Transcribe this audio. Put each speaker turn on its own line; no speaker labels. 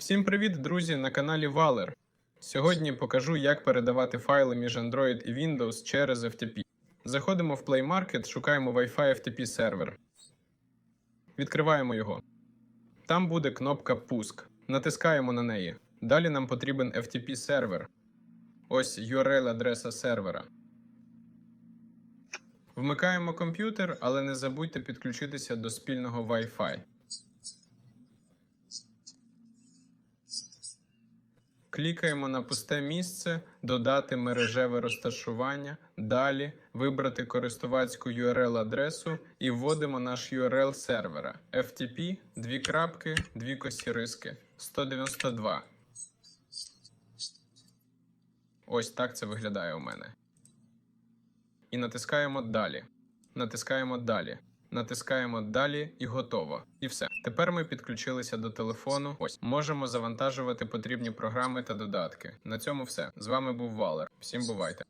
Всім привіт, друзі, на каналі Valor. Сьогодні покажу, як передавати файли між Android і Windows через FTP. Заходимо в Play Market, шукаємо Wi-Fi FTP сервер. Відкриваємо його. Там буде кнопка Пуск. Натискаємо на неї. Далі нам потрібен FTP сервер. Ось URL-адреса сервера. Вмикаємо комп'ютер, але не забудьте підключитися до спільного Wi-Fi. Клікаємо на пусте місце, додати мережеве розташування, далі вибрати користувацьку URL-адресу і вводимо наш URL сервера FTP, дві крапки, дві косі риски, 192. Ось так це виглядає у мене. І натискаємо далі. Натискаємо далі. Натискаємо далі і готово. І все. Тепер ми підключилися до телефону. Ось можемо завантажувати потрібні програми та додатки. На цьому все. З вами був Валер. Всім бувайте.